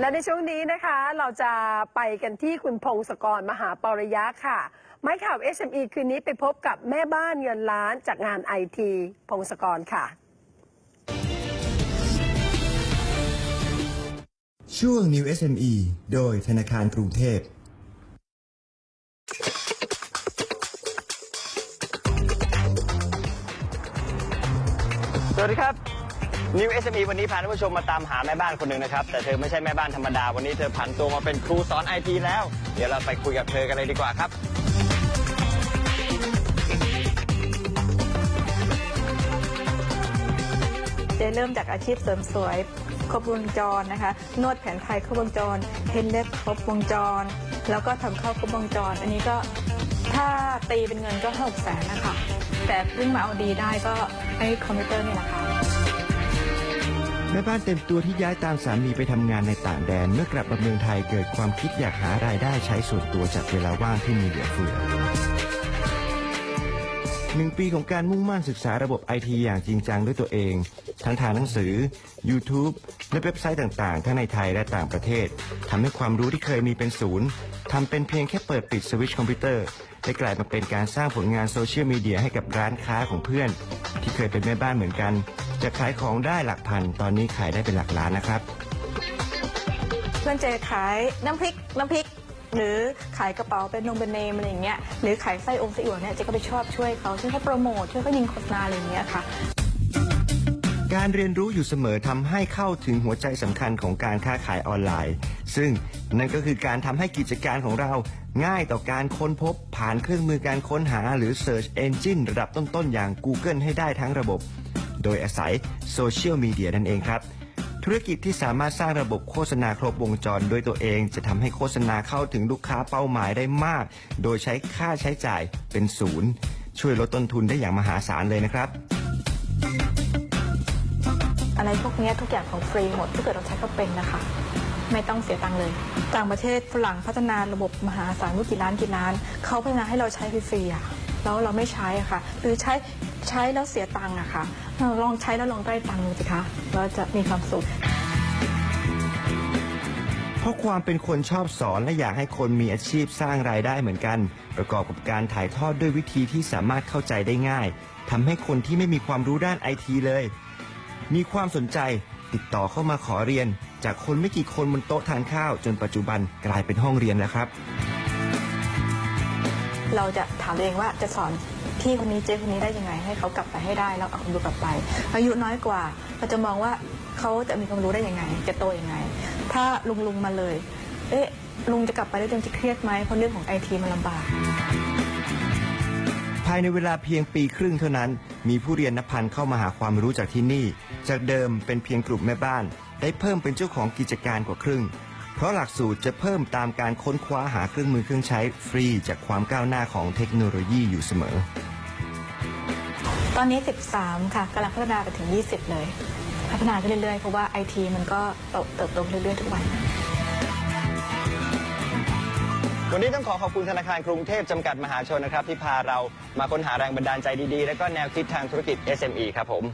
และในช่วงนี้นะคะเราจะไปกันที่คุณพงศกรมหาปริยะค่ะ ไม้ข่าว SME คืนนี้ไปพบกับแม่บ้านเงินล้านจากงานไอทีพงศกรค่ะ ช่วง New SME โดยธนาคารกรุงเทพสวัสดีครับ New SME วันนี้พาท่านผู้ชมมาตามหาแม่บ้านคนหนึ่งนะครับ แต่เธอไม่ใช่แม่บ้านธรรมดา วันนี้เธอผันตัวมาเป็นครูสอนไอทีแล้ว เดี๋ยวเราไปคุยกับเธอกันเลยดีกว่าครับ เจเริ่มจากอาชีพเสริมสวยครบวงจรนะคะ นวดแผนไทยครบวงจรเทนเล็บครบวงจร แล้วก็ทำข้าวครบวงจร อันนี้ก็ถ้าตีเป็นเงินก็หกแสนนะคะแต่เพิ่งมาเอาดีได้ก็ไอ้คอมพิวเตอร์นี่แหละค่ะ แม่บ้านเต็มตัวที่ย้ายตามสามีไปทำงานในต่างแดน เมื่อกลับมาเมืองไทยเกิดความคิดอยากหารายได้ใช้ส่วนตัวจากเวลาว่างที่มีเหลือเฟือ หนึ่งปีของการมุ่งมั่นศึกษาระบบไอทีอย่างจริงจังด้วยตัวเอง ทั้งทางหนังสือ YouTube และเว็บไซต์ต่างๆ ทั้งในไทยและต่างประเทศทำให้ความรู้ที่เคยมีเป็นศูนย์ทำเป็นเพียงแค่เปิดปิดสวิตช์คอมพิวเตอร์ได้กลายมาเป็นการสร้างผลงานโซเชียลมีเดียให้กับร้านค้าของเพื่อน ที่เคยเป็นแม่บ้านเหมือนกัน จะขายของได้หลักพัน ตอนนี้ขายได้เป็นหลักล้านนะครับ เพื่อนเจขายน้ำพริกน้ำพริก หรือขายกระเป๋าเป็นนงเป็นเนมอะไรอย่างเงี้ยหรือขายไส้องค์ไส้อั่วเนี่ยเจก็ไปชอบช่วยเขาช่วยเขาโปรโมทช่วยเขายิงโฆษณาอะไรอย่างเงี้ยค่ะ การเรียนรู้อยู่เสมอทำให้เข้าถึงหัวใจสำคัญของการค้าขายออนไลน์ ซึ่งนั่นก็คือการทำให้กิจการของเราง่ายต่อการค้นพบผ่านเครื่องมือการค้นหาหรือ Search Engine ระดับต้นๆ อย่าง Google ให้ได้ทั้งระบบ โดยอาศัยโซเชียลมีเดียนั่นเองครับ ธุรกิจที่สามารถสร้างระบบโฆษณาครบวงจรด้วยตัวเองจะทำให้โฆษณาเข้าถึงลูกค้าเป้าหมายได้มาก โดยใช้ค่าใช้จ่ายเป็นศูนย์ ช่วยลดต้นทุนได้อย่างมหาศาลเลยนะครับ อะไรพวกเนี้ยทุกอย่างของฟรีหมดถ้าเกิดเราใช้เขาเป็นนะคะ ไม่ต้องเสียตังค์เลยต่างประเทศฝรั่งพัฒนาระบบมหาศาลว่กี่ล้านกี่ล้านเขาพัฒนาให้เราใช้ฟรีๆอะ แล้วเราไม่ใช้อะค่ะ หรือใช้ใช้แล้วเสียตังค์อะค่ะลองใช้แล้วลองได้ตังค์ดูสิคะเราจะมีความสุข เพราะความเป็นคนชอบสอนและอยากให้คนมีอาชีพสร้างรายได้เหมือนกัน ประกอบกับการถ่ายทอดด้วยวิธีที่สามารถเข้าใจได้ง่ายทำให้คนที่ไม่มีความรู้ด้านไอทีเลย มีความสนใจติดต่อเข้ามาขอเรียน จากคนไม่กี่คนบนโต๊ะทานข้าว จนปัจจุบันกลายเป็นห้องเรียนแล้วครับ เราจะถามตัวเองว่าจะสอนพี่คนนี้เจ๊คนนี้ได้ยังไง ให้เขากลับไปให้ได้แล้วเอาความรู้กลับไป อายุน้อยกว่าเราจะมองว่าเขาจะมีความรู้ได้ยังไง จะโตยังไง ถ้าลุงลุงมาเลย เอ๊ะลุงจะกลับไปแล้วลุงจะเครียดไหมเพราะเรื่องของไอทีมันลำบาก ภายในเวลาเพียงปีครึ่งเท่านั้น มีผู้เรียนนับพันเข้ามาหาความรู้จากที่นี่ จากเดิมเป็นเพียงกลุ่มแม่บ้าน ได้เพิ่มเป็นเจ้าของกิจการกว่าครึ่ง เพราะหลักสูตรจะเพิ่มตามการค้นคว้าหาเครื่องมือเครื่องใช้ฟรีจากความก้าวหน้าของเทคโนโลยีอยู่เสมอ ตอนนี้ 13 ค่ะกำลังพัฒนาไปถึง 20 เลย พัฒนาไปเรื่อยๆ เพราะว่าไอทีมันก็เติบโตเรื่อยๆ ทุกวัน วันนี้ต้องขอขอบคุณธนาคารกรุงเทพจำกัดมหาชนนะครับ ที่พาเรามาค้นหาแรงบันดาลใจดีๆ และก็แนวคิดทางธุรกิจ SME ครับผม